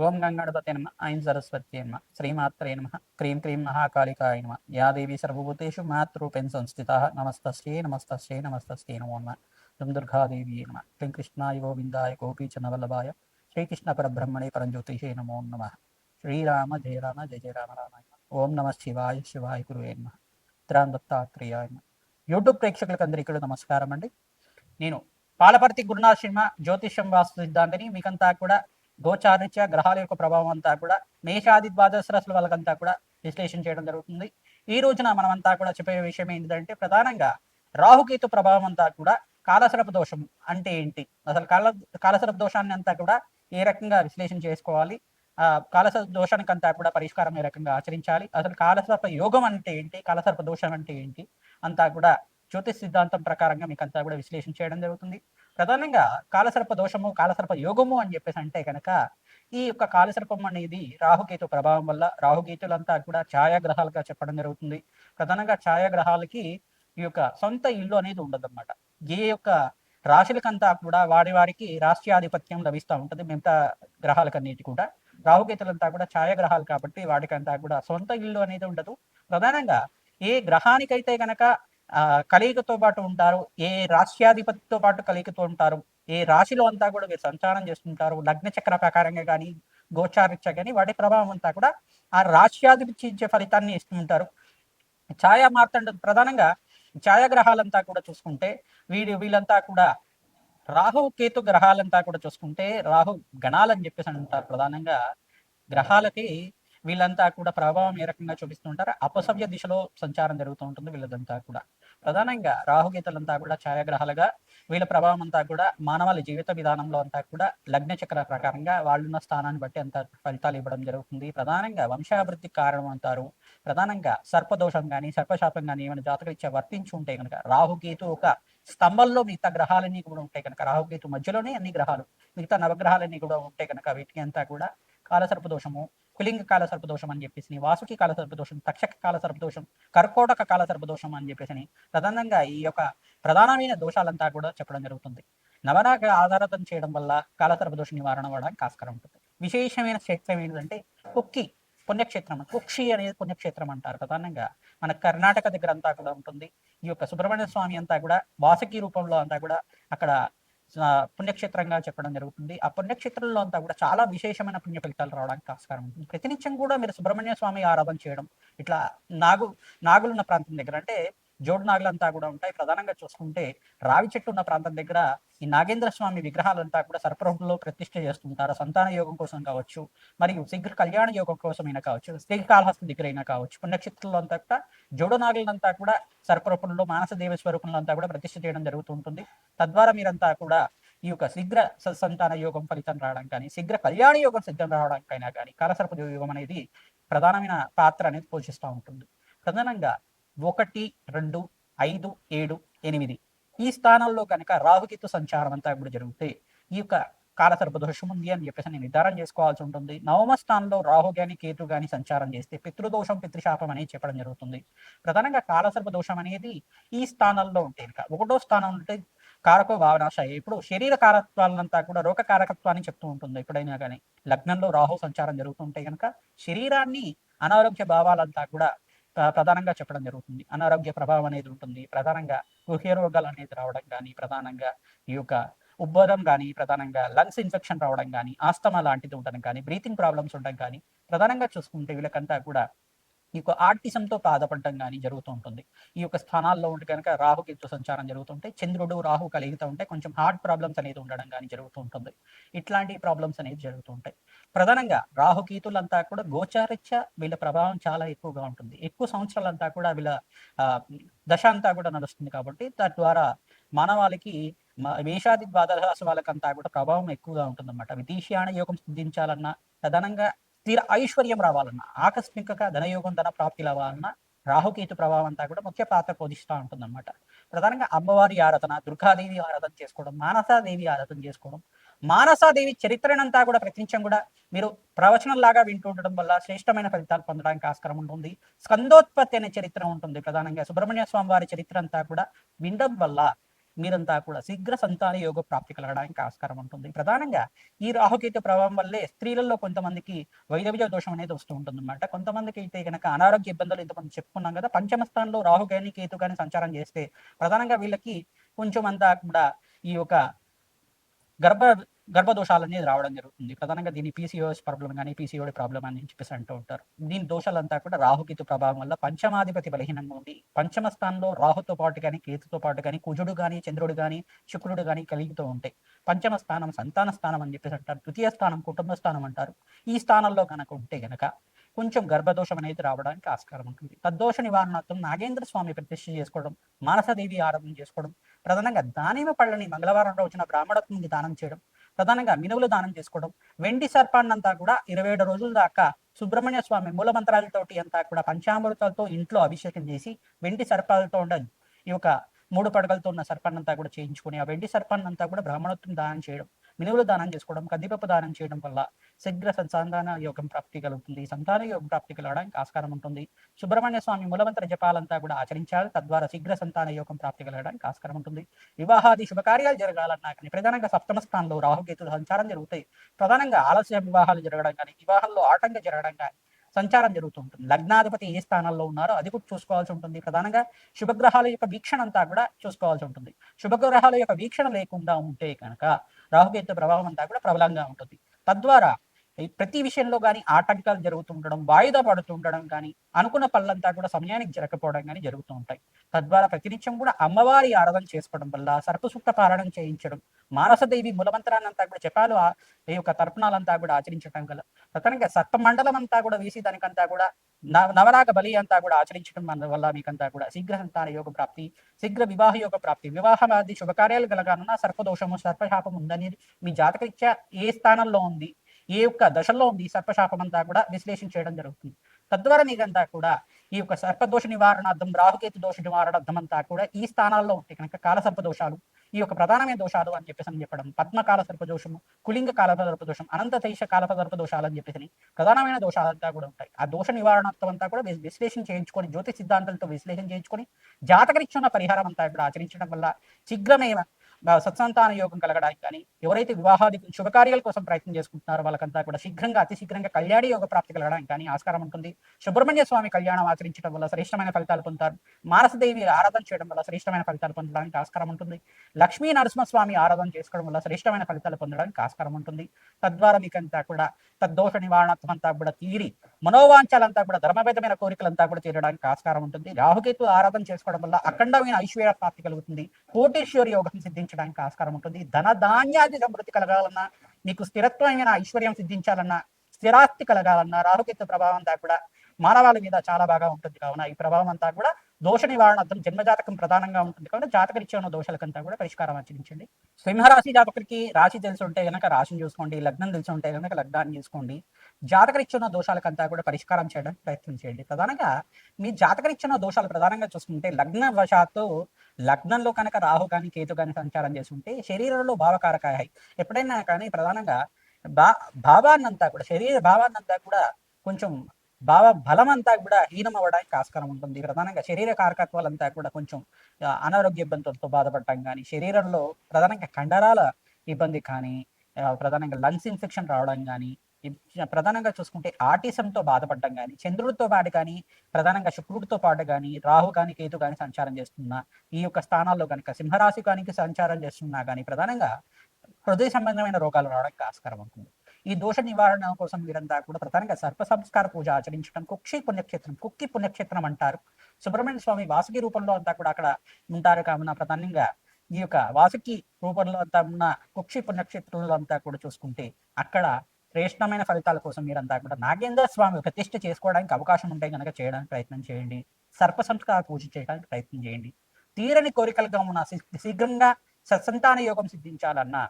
ఓం గంగణపతే నమ ఐం సరస్వతి నమ శ్రీమాత్రే నమ క్రీం క్రీం మహాకాళికాయ నమ యా దేవి సర్వభూతేషు మాతృపేణ సంస్థిత నమస్తస్యై నమస్తస్యై నమస్తస్యై నమో నమ దుం దుర్గాదేవి నమ క్లీం కృష్ణాయ గోవిందాయ గోపీచనవల్లభాయ శ్రీకృష్ణ పరబ్రహ్మణే పరంజ్యోతిషే నమో నమ శ్రీరామ జయ రామ జయ జయ రామ రామాయ ఓం నమ శివాయ శివాయ గురువే నమ త్రాన్ దత్తాత్రేయాయ నమః. యూట్యూబ్ ప్రేక్షకులకు అందరికీ నమస్కారం అండి నేను పాలపర్తి గురునాథ శర్మ జ్యోతిష్యం వాస్తు సిద్ధాంతిని మీకంతా కూడా గోచారిత్య గ్రహాల యొక్క ప్రభావం అంతా కూడా మేషాది ద్వాదశ రాశుల వాళ్ళకంతా కూడా విశ్లేషణ చేయడం జరుగుతుంది. ఈ రోజున మనం అంతా కూడా చెప్పే విషయం ఏంటంటే ప్రధానంగా రాహుకేతు ప్రభావం అంతా కూడా కాలసరప దోషం అంటే ఏంటి? అసలు కాల కాలసరప దోషాన్ని అంతా కూడా ఏ రకంగా విశ్లేషణ చేసుకోవాలి? ఆ కాలసర దోషానికి అంతా కూడా పరిష్కారం ఏ రకంగా ఆచరించాలి? అసలు కాలసర్ప యోగం అంటే ఏంటి? కాలసర్ప దోషం అంటే ఏంటి? అంతా కూడా జ్యోతిష్ సిద్ధాంతం ప్రకారంగా మీకు అంతా కూడా విశ్లేషణ చేయడం జరుగుతుంది. ప్రధానంగా కాలసర్ప దోషము కాలసర్ప యోగము అని చెప్పేసి అంటే కనుక ఈ యొక్క కాలసర్పం అనేది రాహుకేతు ప్రభావం వల్ల రాహుకేతులంతా కూడా ఛాయాగ్రహాలుగా చెప్పడం జరుగుతుంది. ప్రధానంగా ఛాయాగ్రహాలకి ఈ యొక్క సొంత ఇల్లు అనేది ఉండదన్నమాట. ఏ యొక్క రాశులకంతా కూడా వారి వారికి రాష్ట్రాధిపత్యం లభిస్తూ ఉంటుంది. మిగతా గ్రహాలకన్నిటి కూడా. రాహుకేతులంతా కూడా ఛాయాగ్రహాలు కాబట్టి వాటికంతా కూడా సొంత ఇల్లు అనేది ఉండదు. ప్రధానంగా ఏ గ్రహానికైతే గనక కలయికతో పాటు ఉంటారు. ఏ రాష్ట్రాధిపతితో పాటు కలయికతో ఉంటారు. ఏ రాశిలో అంతా కూడా వీరు సంచారం చేస్తుంటారు. లగ్న చక్ర ప్రకారంగా కానీ గోచారిచ్చ కానీ వాటి ప్రభావం అంతా కూడా ఆ రాష్ట్రాధిపతి ఇచ్చే ఫలితాన్ని ఇస్తుంటారు. ఛాయా మార్తండ ప్రధానంగా ఛాయాగ్రహాలంతా కూడా చూసుకుంటే వీడి వీళ్ళంతా కూడా రాహు కేతు గ్రహాలంతా కూడా చూసుకుంటే రాహు గణాలని చెప్పేసి అంటారు. ప్రధానంగా గ్రహాలకి వీళ్ళంతా కూడా ప్రభావం ఏ రకంగా చూపిస్తుంటారు అపసవ్య దిశలో సంచారం జరుగుతూ ఉంటుంది వీళ్ళదంతా కూడా. ప్రధానంగా రాహుగీతలంతా కూడా ఛాయాగ్రహాలుగా వీళ్ళ ప్రభావం అంతా కూడా మానవాళి జీవిత విధానంలో అంతా కూడా లగ్న చక్ర ప్రకారంగా వాళ్ళున్న స్థానాన్ని బట్టి అంత ఫలితాలు ఇవ్వడం జరుగుతుంది. ప్రధానంగా వంశాభివృద్ధికి కారణం అంటారు. ప్రధానంగా సర్పదోషం కానీ సర్పశాపం కానీ ఏమైనా జాతకరీత్యా వర్తించి ఉంటే కనుక రాహుకేతు ఒక స్తంభంలో మిగతా గ్రహాలన్నీ కూడా ఉంటాయి కనుక రాహుకేతు మధ్యలోనే అన్ని గ్రహాలు మిగతా నవగ్రహాలన్నీ కూడా ఉంటాయి కనుక వీటికి అంతా కూడా కాలసర్పదోషము పులింగ కులింగ కాల సర్పదోషం అని చెప్పేసి వాసుకి కాల సర్పదోషం తక్షక కాల సర్పదోషం కర్కోటక కాల సర్పదోషం అని చెప్పేసి ప్రధానంగా ఈ యొక్క ప్రధానమైన దోషాలంతా కూడా చెప్పడం జరుగుతుంది. నవనాగ ఆధారతం చేయడం వల్ల కాల సర్పదోష నివారణ అవ్వడానికి ఆస్కారం ఉంటుంది. విశేషమైన క్షేత్రం ఏంటంటే కుక్కి పుణ్యక్షేత్రం కుక్షి అనేది పుణ్యక్షేత్రం అంటారు. ప్రధానంగా మన కర్ణాటక దగ్గర అంతా కూడా ఉంటుంది. ఈ యొక్క సుబ్రహ్మణ్య స్వామి అంతా కూడా వాసకి రూపంలో అంతా కూడా అక్కడ పుణ్యక్షేత్రంగా చెప్పడం జరుగుతుంది. ఆ పుణ్యక్షేత్రంలో అంతా కూడా చాలా విశేషమైన పుణ్య ఫలితాలు రావడానికి ఆస్కారం ఉంటుంది. ప్రతినిత్యం కూడా మీరు సుబ్రహ్మణ్య స్వామి ఆరాధన చేయడం ఇట్లా నాగు నాగులున్న ప్రాంతం దగ్గర అంటే జోడు నాగులంతా కూడా ఉంటాయి. ప్రధానంగా చూసుకుంటే రావి చెట్టు ఉన్న ప్రాంతం దగ్గర ఈ నాగేంద్ర స్వామి విగ్రహాలంతా కూడా సర్పరూపంలో ప్రతిష్ఠ చేస్తుంటారు. సంతాన యోగం కోసం కావచ్చు మరియు శీఘ్ర కళ్యాణ యోగం కోసమైనా కావచ్చు శ్రీకాళహస్తి దగ్గర అయినా కావచ్చు పుణ్యక్షేత్రంలో అంతా కూడా జోడు నాగులంతా కూడా సర్పరూపంలో మానస దేవ స్వరూపంలో అంతా కూడా ప్రతిష్ఠ చేయడం జరుగుతూ ఉంటుంది. తద్వారా మీరంతా కూడా ఈ యొక్క శీఘ్ర స- సంతాన యోగం ఫలితం రావడం కానీ శీఘ్ర కళ్యాణ యోగం సిద్ధం రావడానికైనా కానీ కాలసర్ప యోగం అనేది ప్రధానమైన పాత్ర అనేది పోషిస్తూ ఉంటుంది. ప్రధానంగా ఒకటి రెండు ఐదు ఏడు ఎనిమిది. ఈ స్థానాల్లో కనుక రాహుకేతు సంచారం అంతా ఇప్పుడు జరిగితే ఈ యొక్క కాలసర్ప దోషం ఉంది అని చెప్పేసి నేను నిర్ధారణ చేసుకోవాల్సి ఉంటుంది. నవమ స్థానంలో రాహు గాని కేతు గాని సంచారం చేస్తే పితృదోషం పితృశాపం అనేది చెప్పడం జరుగుతుంది. ప్రధానంగా కాలసర్ప దోషం అనేది ఈ స్థానంలో ఉంటే కనుక ఒకటో స్థానం ఉంటే కారకో భావనాశాయి ఇప్పుడు శరీర కారకత్వాలంతా కూడా రోగ కారకత్వాన్ని చెప్తూ ఉంటుంది ఎప్పుడైనా కానీ లగ్నంలో రాహు సంచారం జరుగుతుంటే కనుక శరీరాన్ని అనారోగ్య భావాలంతా కూడా ప్రధానంగా చెప్పడం జరుగుతుంది. అనారోగ్య ప్రభావం అనేది ఉంటుంది. ప్రధానంగా గుహ్య రోగాలు అనేది రావడం కానీ ప్రధానంగా ఈ యొక్క ఉబ్బోధం కానీ ప్రధానంగా లంగ్స్ ఇన్ఫెక్షన్ రావడం కానీ ఆస్తమా లాంటిది ఉండడం కానీ బ్రీతింగ్ ప్రాబ్లమ్స్ ఉండడం కానీ ప్రధానంగా చూసుకుంటే వీళ్ళకంతా కూడా ఈ యొక్క ఆర్టిజంతో బాధపడడం కానీ జరుగుతూ ఉంటుంది. ఈ యొక్క స్థానాల్లో ఉంటే కనుక రాహుకేతు సంచారం జరుగుతుంటే చంద్రుడు రాహు కలిగితూ ఉంటే కొంచెం హార్ట్ ప్రాబ్లమ్స్ అనేది ఉండడం కానీ జరుగుతూ ఉంటుంది. ఇట్లాంటి ప్రాబ్లమ్స్ అనేది జరుగుతూ ఉంటాయి. ప్రధానంగా రాహుకేతులంతా కూడా గోచారిత్య వీళ్ళ ప్రభావం చాలా ఎక్కువగా ఉంటుంది. ఎక్కువ సంవత్సరాలంతా కూడా వీళ్ళ ఆ, దశ అంతా కూడా నడుస్తుంది కాబట్టి తద్వారా మానవాళికి మ- మేషాది ద్వాదశ వాళ్ళకంతా కూడా ప్రభావం ఎక్కువగా ఉంటుందన్నమాట. విదేశీయాన యోగం సిద్ధించాలన్నా ప్రధానంగా స్థిర ఐశ్వర్యం రావాలన్నా ఆకస్మికగా ధనయోగం ధన ప్రాప్తి రావాలన్నా రాహుకేతు ప్రభావం అంతా కూడా ముఖ్య పాత్ర పోషిస్తూ ఉంటుందన్నమాట. ప్రధానంగా అమ్మవారి ఆరాధన దుర్గాదేవి ఆరాధన చేసుకోవడం మానసాదేవి ఆరాధన చేసుకోవడం మానసాదేవి చరిత్రనంతా కూడా ప్రతినిత్యం కూడా మీరు ప్రవచనం లాగా వింటూ ఉండడం వల్ల శ్రేష్టమైన ఫలితాలు పొందడానికి ఆస్కారం ఉంటుంది. స్కందోత్పత్తి అనే చరిత్ర ఉంటుంది ప్రధానంగా. సుబ్రహ్మణ్య స్వామి వారి చరిత్ర అంతా కూడా వినడం వల్ల మీరంతా కూడా శీఘ్ర సంతాన యోగ ప్రాప్తి కలగడానికి ఆస్కారం ఉంటుంది. ప్రధానంగా ఈ రాహుకేతు ప్రభావం వల్లే స్త్రీలలో కొంతమందికి వైదవ్య దోషం అనేది వస్తూ ఉంటుంది అనమాట కొంతమందికి అయితే కనుక అనారోగ్య ఇబ్బందులు ఇంతమంది చెప్పుకున్నాం కదా పంచమ స్థానంలో రాహు కానీ కేతు కానీ సంచారం చేస్తే ప్రధానంగా వీళ్ళకి కొంచెం అంతా కూడా ఈ యొక్క గర్భ గర్భదోషాలు అనేది రావడం జరుగుతుంది. ప్రధానంగా దీని పీసీఓఎస్ ప్రాబ్లం కానీ పీసీఓడి ప్రాబ్లం అని చెప్పేసి అంటూ ఉంటారు. దీని దోషాలంతా కూడా రాహుకేతు ప్రభావం వల్ల పంచమాధిపతి బలహీనంగా ఉంది. పంచమ స్థానంలో రాహుతో పాటు కానీ కేతుతో పాటు కానీ కుజుడు కానీ చంద్రుడు కానీ శుక్రుడు కానీ కలిగితో ఉంటాయి పంచమ స్థానం సంతాన స్థానం అని చెప్పేసి అంటారు. తృతీయ స్థానం కుటుంబ స్థానం అంటారు. ఈ స్థానంలో కనుక ఉంటే గనక కొంచెం గర్భదోషం అనేది రావడానికి ఆస్కారం ఉంటుంది. తద్దోష నివారణార్థం నాగేంద్ర స్వామి ప్రతిష్ఠ చేసుకోవడం మానసదేవి ఆరాధన చేసుకోవడం ప్రధానంగా దానిమ పళ్ళని మంగళవారం రోజున బ్రాహ్మణత్వంకి దానం చేయడం ప్రధానంగా మినువులు దానం చేసుకోవడం వెండి సర్పాన్నంతా కూడా ఇరవై ఏడు రోజుల దాకా సుబ్రహ్మణ్య స్వామి మూల మంత్రాలతోటి అంతా కూడా పంచామృతాలతో ఇంట్లో అభిషేకం చేసి వెండి సర్పాలతో ఉండ ఈ యొక్క మూడు పడగలతో ఉన్న సర్పాన్నంతా కూడా చేయించుకొని ఆ వెండి సర్పాన్నంతా కూడా బ్రాహ్మణత్వం దానం చేయడం. మినువులు దానం చేసుకోవడం కందిపప్పు దానం చేయడం వల్ల శీఘ్ర సంతాన యోగం ప్రాప్తి కలుగుతుంది. సంతాన యోగం ప్రాప్తి కలగడానికి ఆస్కారం ఉంటుంది. సుబ్రహ్మణ్య స్వామి మూలమంత్ర జపాలంతా కూడా ఆచరించాలి తద్వారా శీఘ్ర సంతాన యోగం ప్రాప్తి కలగడానికి ఆస్కారం ఉంటుంది. వివాహాది శుభకార్యాలు జరగాలన్నా కానీ ప్రధానంగా సప్తమ స్థానంలో రాహుకేతులు సంచారం జరుగుతాయి ప్రధానంగా ఆలస్య వివాహాలు జరగడం కానీ వివాహంలో ఆటంకం జరగడం కానీ సంచారం జరుగుతూ ఉంటుంది. లగ్నాధిపతి ఏ స్థానంలో ఉన్నారో అది కూడా చూసుకోవాల్సి ఉంటుంది. ప్రధానంగా శుభగ్రహాల యొక్క వీక్షణ అంతా కూడా చూసుకోవాల్సి ఉంటుంది. శుభగ్రహాల యొక్క వీక్షణ లేకుండా ఉంటే కనుక రాహుకేతు ప్రభావం అంతా కూడా ప్రబలంగా ఉంటుంది. తద్వారా ప్రతి విషయంలో కానీ ఆటంకాలు జరుగుతుండడం వాయిదా పడుతూ ఉండడం కానీ అనుకున్న పనులంతా కూడా సమయానికి జరగకపోవడం కానీ జరుగుతూ ఉంటాయి. తద్వారా ప్రతినిత్యం కూడా అమ్మవారి ఆరాధన చేసుకోవడం వల్ల సర్పసూక్త పారాయణం చేయించడం మానసదేవి మూలమంత్రాన్నంతా కూడా జపాలు ఈ యొక్క తర్పణాలంతా కూడా ఆచరించడం గల ప్రధానంగా సర్ప మండలం అంతా కూడా వేసి దానికంతా కూడా నవ- నవరాగ బలి అంతా కూడా ఆచరించడం వల్ల మీకంతా కూడా శీఘ్ర సంతాన యోగ ప్రాప్తి శీఘ్ర వివాహ యోగ ప్రాప్తి వివాహమాది శుభకార్యాలు కలగాలన్నా సర్పదోషము సర్పశాపం ఉందని మీ జాతకరీత్యా ఏ స్థానంలో ఉంది? ఏ యొక్క దశలో ఉంది. ఈ సర్పశాపం అంతా కూడా విశ్లేషణ చేయడం జరుగుతుంది. తద్వారా నీకంతా కూడా ఈ యొక్క సర్పదోష నివారణార్థం రాహుకేతు దోష నివారణార్థం అంతా కూడా ఈ స్థానాల్లో ఉంటే కనుక కాలసర్ప దోషాలు ఈ యొక్క ప్రధానమైన దోషాలు అని చెప్పేసి అని చెప్పడం పద్మకాల సర్పదోషము కులింగ కాల సర్పదోషం అనంత తైష కాల సర్పదోషాలు అని చెప్పేసి ప్రధానమైన దోషాలంతా కూడా ఉంటాయి. ఆ దోష నివారణార్థం అంతా కూడా విశ్లేషణ చేయించుకొని జ్యోతి సిద్ధాంతాలతో విశ్లేషణ చేయించుకొని జాతకరీత్యున్న పరిహారం అంతా కూడా ఆచరించడం వల్ల శీఘ్రమే సత్సంతాన యోగం కలగడానికి కానీ ఎవరైతే వివాహాది శుభకార్యాల కోసం ప్రయత్నం చేసుకుంటున్నారో వాళ్ళకంతా కూడా శీఘ్రంగా అతి శీఘ్రంగా కళ్యాణ యోగ ప్రాప్తి కలగడానికి కానీ ఆస్కారం ఉంటుంది. సుబ్రహ్మణ్య స్వామి కళ్యాణం ఆచరించడం వల్ల శ్రేష్టమైన ఫలితాలు పొందుతారు. మానసదేవి ఆరాధన చేయడం వల్ల శ్రేష్టమైన ఫలితాలు పొందడానికి ఆస్కారం ఉంటుంది. లక్ష్మీ నరసింహస్వామి ఆరాధన చేసుకోవడం వల్ల శ్రేష్టమైన ఫలితాలు పొందడానికి ఆస్కారం ఉంటుంది. తద్వారా మీకంతా కూడా తద్దోష నివారణత్వం అంతా కూడా తీరి మనోవాంఛాలంతా కూడా ధర్మబద్ధమైన కోరికలంతా కూడా తీరడానికి ఆస్కారం ఉంటుంది. రాహుకేతు ఆరాధన చేసుకోవడం వల్ల అఖండమైన ఐశ్వర్య ప్రాప్తి కలుగుతుంది. కోటేశ్వరి యోగం సిద్ధించడానికి ఆస్కారం ఉంటుంది. ధన ధాన్యాది సమృద్ధి కలగాలన్నా మీకు స్థిరత్వమైన ఐశ్వర్యం సిద్ధించాలన్నా స్థిరాస్తి కలగాలన్నా రాహుకేతు ప్రభావం అంతా కూడా మానవాళి మీద చాలా బాగా ఉంటుంది. కావున ఈ ప్రభావం అంతా కూడా దోష నివారణార్థం జన్మజాతకం ప్రధానంగా ఉంటుంది. కావున జాతకరీత్యా ఉన్న దోషాలకంతా కూడా పరిష్కారం ఆచరించండి. సింహరాశి జాతకుడికి రాశి తెలిసి ఉంటే కనుక రాశిని చూసుకోండి లగ్నం తెలిసి ఉంటే కనుక లగ్నాన్ని చూసుకోండి. జాతకరీత్యా ఉన్న దోషాలకంతా కూడా పరిష్కారం చేయడానికి ప్రయత్నం చేయండి. ప్రధానంగా మీ జాతకరీత్యా ఉన్న దోషాలు ప్రధానంగా చూసుకుంటే లగ్న వశాత్తు లగ్నంలో కనుక రాహు కానీ కేతు కానీ సంచారం చేస్తుంటే శరీరంలో భావకారకాయ ఎప్పుడైనా కానీ ప్రధానంగా భా భావాన్నంతా కూడా శరీర భావాన్నంతా కూడా కొంచెం భావ బలం అంతా కూడా హీనం అవ్వడానికి ఆస్కారం ఉంటుంది. ప్రధానంగా శరీర కారకత్వాలంతా కూడా కొంచెం అనారోగ్య ఇబ్బందులతో బాధపడటం కానీ శరీరంలో ప్రధానంగా కండరాల ఇబ్బంది కానీ ప్రధానంగా లంగ్స్ ఇన్ఫెక్షన్ రావడం కానీ ప్రధానంగా చూసుకుంటే ఆటిసంతో బాధపడడం కానీ చంద్రుడితో పాటు కానీ ప్రధానంగా శుక్రుడితో పాటు కానీ రాహు కానీ కేతు కానీ సంచారం చేస్తున్నా ఈ యొక్క స్థానాల్లో కనుక సింహరాశి కానీ సంచారం చేస్తున్నా కానీ ప్రధానంగా హృదయ సంబంధమైన రోగాలు రావడానికి ఆస్కారం ఉంటుంది. ఈ దోష నివారణ కోసం వీరంతా కూడా ప్రధానంగా సర్ప సంస్కార పూజ ఆచరించడం కుక్షి పుణ్యక్షేత్రం కుక్కి పుణ్యక్షేత్రం అంటారు. సుబ్రహ్మణ్య స్వామి వాసుకి రూపంలో అంతా కూడా అక్కడ ఉంటారు కావున ప్రధానంగా ఈ యొక్క వాసుకి రూపంలో అంతా ఉన్న కుక్షి పుణ్యక్షేత్రంలో అంతా కూడా చూసుకుంటే అక్కడ శ్రేష్టమైన ఫలితాల కోసం మీరంతా కూడా నాగేంద్ర స్వామి ప్రతిష్ఠ చేసుకోవడానికి అవకాశం ఉంటే కనుక చేయడానికి ప్రయత్నం చేయండి. సర్ప సంస్కార పూజ చేయడానికి ప్రయత్నం చేయండి. తీరని కోరికలుగా ఉన్న శీఘ్రంగా సత్సంతాన యోగం సిద్ధించాలన్నా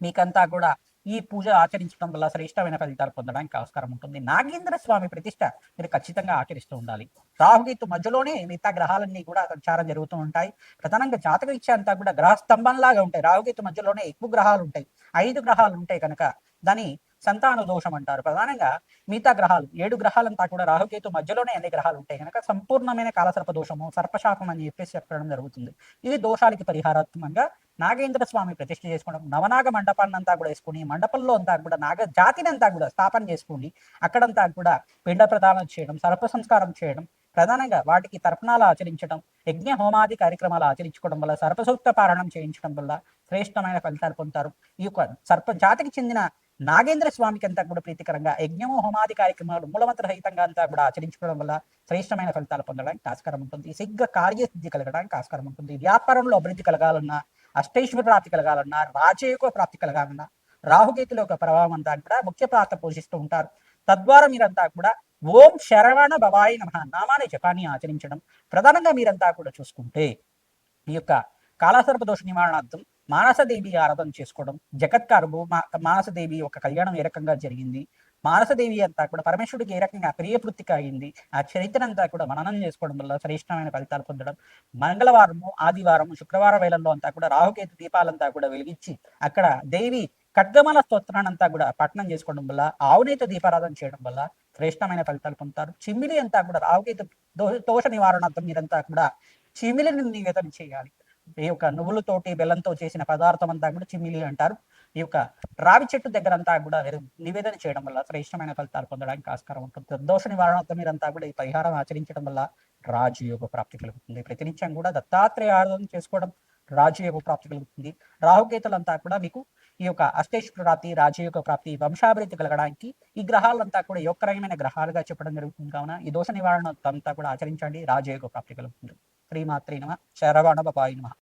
మీకంతా కూడా ఈ పూజ ఆచరించడం వల్ల శ్రేష్టమైన ఫలితాలు పొందడానికి ఆస్కారం ఉంటుంది. నాగేంద్ర స్వామి ప్రతిష్ట మీరు ఖచ్చితంగా ఆచరిస్తూ ఉండాలి. రాహుకేతు మధ్యలోనే మిగతా గ్రహాలన్నీ కూడా సంచారం జరుగుతూ ఉంటాయి. ప్రధానంగా జాతక ఇచ్చే అంతా కూడా గ్రహ స్తంభంలాగా ఉంటాయి. రాహుకేతు మధ్యలోనే ఎక్కువ గ్రహాలు ఉంటాయి. ఐదు గ్రహాలు ఉంటాయి కనుక దాని సంతాన దోషం అంటారు. ప్రధానంగా మిగతా గ్రహాలు ఏడు గ్రహాలంతా కూడా రాహుకేతు మధ్యలోనే అన్ని గ్రహాలు ఉంటాయి కనుక సంపూర్ణమైన కాలసర్ప దోషము సర్పశాపం అని చెప్పేసి చెప్పడం జరుగుతుంది. ఇది దోషాలకి పరిహారాత్మకంగా నాగేంద్ర స్వామి ప్రతిష్ఠ చేసుకోవడం నవనాగ మండపాన్ని అంతా కూడా వేసుకుని మండపంలో అంతా కూడా నాగ జాతిని అంతా కూడా స్థాపన చేసుకుని అక్కడంతా కూడా పిండ ప్రదానం చేయడం సర్ప సంస్కారం చేయడం ప్రధానంగా వాటికి తర్పణాలు ఆచరించడం యజ్ఞ హోమాది కార్యక్రమాలు ఆచరించుకోవడం వల్ల సర్పసూక్త పారణం చేయించడం వల్ల శ్రేష్టమైన ఫలితాలు పొందుతారు. ఈ యొక్క సర్ప జాతికి చెందిన నాగేంద్ర స్వామికి అంతా కూడా ప్రీతికరంగా యజ్ఞము హోమాది కార్యక్రమాలు మూలమంత్ర రహితంగా అంతా కూడా ఆచరించుకోవడం వల్ల శ్రేష్టమైన ఫలితాలు పొందడానికి ఆస్కారం ఉంటుంది. శీఘ్ర కార్యసిద్ధి కలగడానికి ఆస్కారం ఉంటుంది. వ్యాపారంలో అభివృద్ధి కలగాలన్నా అష్టైశ్వర ప్రాప్తి కలగాలన్నా రాజయోగ ప్రాప్తి కలగాలన్నా రాహుకేతుల యొక్క ప్రభావం అంతా కూడా ముఖ్య పాత్ర పోషిస్తూ ఉంటారు. తద్వారా మీరంతా కూడా ఓం శరవణ భవాయి నమ నామాని జపాన్ని ఆచరించడం ప్రధానంగా మీరంతా కూడా చూసుకుంటే ఈ యొక్క కాలసర్ప దోష నివారణార్థం మానసదేవి ఆరాధన చేసుకోవడం జగత్కారు మా మానసదేవి యొక్క కళ్యాణం ఏ రకంగా జరిగింది మానసదేవి అంతా కూడా పరమేశ్వరుడికి ఏ రకంగా ప్రియపృత్తిక అయింది ఆ చరిత్ర అంతా కూడా మననం చేసుకోవడం వల్ల శ్రేష్టమైన ఫలితాలు పొందడం మంగళవారము ఆదివారము శుక్రవారం వేళల్లో అంతా కూడా రాహుకేతు దీపాలంతా కూడా వెలిగించి అక్కడ దేవి ఖడ్గమల స్తోత్రాన్ని అంతా కూడా పఠనం చేసుకోవడం వల్ల ఆవునేత దీపారాధన చేయడం వల్ల శ్రేష్టమైన ఫలితాలు పొందుతారు. చిమ్మిలి అంతా కూడా రాహుకేతు దోష నివారణార్థం మీరంతా కూడా చిమిలిని నివేదన చేయాలి. ఈ యొక్క నువ్వులతోటి బెల్లంతో చేసిన పదార్థం అంతా కూడా చిమిలి అంటారు. ఈ యొక్క రావి చెట్టు దగ్గర అంతా కూడా నివేదన చేయడం వల్ల శ్రేష్టమైన ఫలితాలు పొందడానికి ఆస్కారం ఉంటుంది. దోష నివారణతో మీరంతా కూడా ఈ పరిహారం ఆచరించడం వల్ల రాజయోగ ప్రాప్తి కలుగుతుంది. ప్రతినిత్యం కూడా దత్తాత్రేయ ఆరాధన చేసుకోవడం రాజయోగ ప్రాప్తి కలుగుతుంది. రాహుకేతులంతా కూడా మీకు ఈ యొక్క అష్టేశ్వర ప్రాప్తి రాజయోగ ప్రాప్తి వంశాభివృద్ధి కలగడానికి ఈ గ్రహాలంతా కూడా యోగకరమైన గ్రహాలుగా చెప్పడం జరుగుతుంది. కావున ఈ దోష నివారణ అంతా కూడా ఆచరించండి. రాజయోగ ప్రాప్తి కలుగుతుంది. శ్రీమాత్రి నమ. శరవణ నమ.